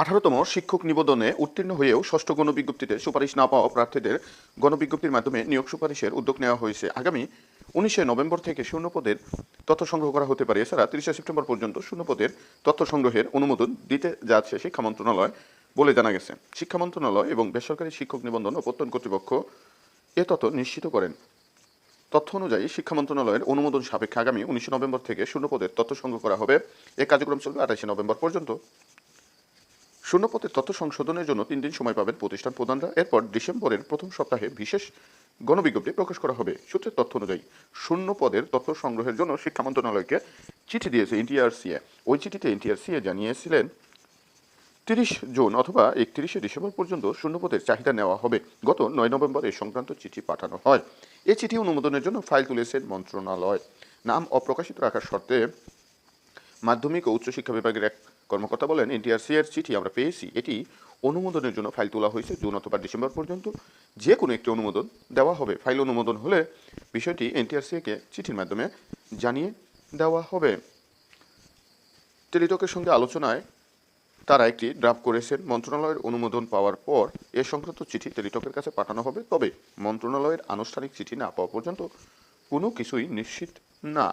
আঠারোতম শিক্ষক নিবন্ধনে উত্তীর্ণ হয়েও ষষ্ঠ গণবিজ্ঞপ্তিতে সুপারিশ না পাওয়া প্রার্থীদের গণবিজ্ঞপ্তির মাধ্যমে নিয়োগ সুপারিশের উদ্যোগ নেওয়া হয়েছে। আগামী উনিশে নভেম্বর থেকে শূন্যপদের তথ্য সংগ্রহ করা হতে পারে। এছাড়া তিরিশে সেপ্টেম্বর পর্যন্ত শূন্যপদের তথ্য সংগ্রহের অনুমোদন দিতে যাচ্ছে শিক্ষা মন্ত্রণালয় বলে জানা গেছে। শিক্ষা মন্ত্রণালয় এবং বেসরকারি শিক্ষক নিবন্ধন ও প্রত্যয়ন কর্তৃপক্ষ এ তথ্য নিশ্চিত করেন। তথ্য অনুযায়ী শিক্ষা মন্ত্রণালয়ের অনুমোদন সাপেক্ষে আগামী উনিশে নভেম্বর থেকে শূন্যপদের তথ্য সংগ্রহ করা হবে। এ কার্যক্রম চলবে আঠাশে নভেম্বর পর্যন্ত। শূন্যপদের তথ্য সংশোধনের জন্য তিন দিন সময় পাবেন প্রতিষ্ঠান প্রধানরা। এরপর ডিসেম্বরের প্রথম সপ্তাহে বিশেষ গণবিজ্ঞপ্তি প্রকাশ করা হবে। সূত্রের তথ্য অনুযায়ী শূন্য পদের তথ্য সংগ্রহের জন্য শিক্ষা মন্ত্রণালয়কে চিঠি দিয়েছে এনটিআরসিএ। ওই চিঠিতে এনটিআরসিএ জানিয়েছিলেন, তিরিশ জুন অথবা একত্রিশে ডিসেম্বর পর্যন্ত শূন্যপদের চাহিদা নেওয়া হবে। গত নয় নভেম্বর এই সংক্রান্ত চিঠি পাঠানো হয়। এই চিঠি অনুমোদনের জন্য ফাইল তুলেছেন মন্ত্রণালয়। নাম অপ্রকাশিত রাখার শর্তে মাধ্যমিক ও উচ্চশিক্ষা বিভাগের এক কর্মকর্তা বলেন এনটিআরসি এর চিঠি আমরা পেয়েছি। এটি অনুমোদনের জন্য ফাইল তোলা হয়েছে জুন অথবা ডিসেম্বর পর্যন্ত। যে কোনো একটি অনুমোদন দেওয়া হবে। ফাইল অনুমোদন হলে বিষয়টি এনটিআরসিকে চিঠির মাধ্যমে জানিয়ে দেওয়া হবে। টেলিটকের সঙ্গে আলোচনায় তারা একটি ড্রাফট করেছেন। মন্ত্রণালয়ের অনুমোদন পাওয়ার পর এ সংক্রান্ত চিঠি টেলিটকের কাছে পাঠানো হবে। তবে মন্ত্রণালয়ের আনুষ্ঠানিক চিঠি না পাওয়া পর্যন্ত কোনো কিছুই নিশ্চিত না।